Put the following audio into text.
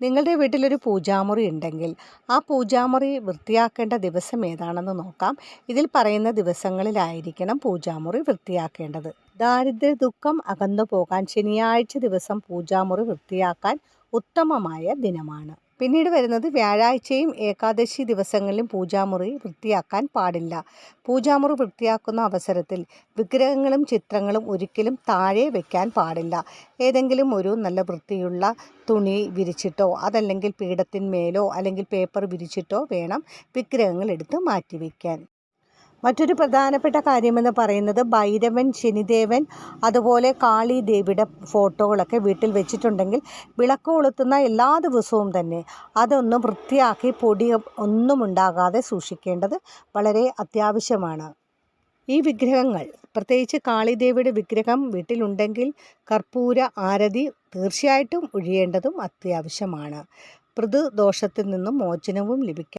നിങ്ങളുടെ വീട്ടിലൊരു പൂജാമുറി ഉണ്ടെങ്കിൽ ആ പൂജാമുറി വൃത്തിയാക്കേണ്ട ദിവസം ഏതാണെന്ന് നോക്കാം. ഇതിൽ പറയുന്ന ദിവസങ്ങളിലായിരിക്കണം പൂജാമുറി വൃത്തിയാക്കേണ്ടത്. ദാരിദ്ര്യ ദുഃഖം അകന്നു പോകാൻ ശനിയാഴ്ച ദിവസം പൂജാമുറി വൃത്തിയാക്കാൻ ഉത്തമമായ ദിനമാണ്. പിന്നീട് വരുന്നത് വ്യാഴാഴ്ചയും ഏകാദശി ദിവസങ്ങളിലും പൂജാമുറി വൃത്തിയാക്കാൻ പാടില്ല. പൂജാമുറി വൃത്തിയാക്കുന്ന അവസരത്തിൽ വിഗ്രഹങ്ങളും ചിത്രങ്ങളും ഒരിക്കലും താഴെ വയ്ക്കാൻ പാടില്ല. ഏതെങ്കിലും ഒരു നല്ല വൃത്തിയുള്ള തുണി വിരിച്ചിട്ടോ അതല്ലെങ്കിൽ പീഠത്തിന്മേലോ അല്ലെങ്കിൽ പേപ്പർ വിരിച്ചിട്ടോ വേണം വിഗ്രഹങ്ങൾ എടുത്ത് മാറ്റി മറ്റൊരു പ്രധാനപ്പെട്ട കാര്യമെന്ന് പറയുന്നത് ഭൈരവൻ ശനിദേവൻ അതുപോലെ കാളി ദേവിയുടെ ഫോട്ടോകളൊക്കെ വീട്ടിൽ വെച്ചിട്ടുണ്ടെങ്കിൽ വിളക്ക് കൊളുത്തുന്ന എല്ലാ ദിവസവും തന്നെ അതൊന്ന് വൃത്തിയാക്കി പൊടി ഒന്നും ഉണ്ടാകാതെ സൂക്ഷിക്കേണ്ടത് വളരെ അത്യാവശ്യമാണ്. ഈ വിഗ്രഹങ്ങൾ പ്രത്യേകിച്ച് കാളിദേവിയുടെ വിഗ്രഹം വീട്ടിലുണ്ടെങ്കിൽ കർപ്പൂര ആരതി തീർച്ചയായിട്ടും ഒഴിയേണ്ടതും അത്യാവശ്യമാണ്. പൃഥുദോഷത്തിൽ നിന്നും മോചനവും ലഭിക്കാൻ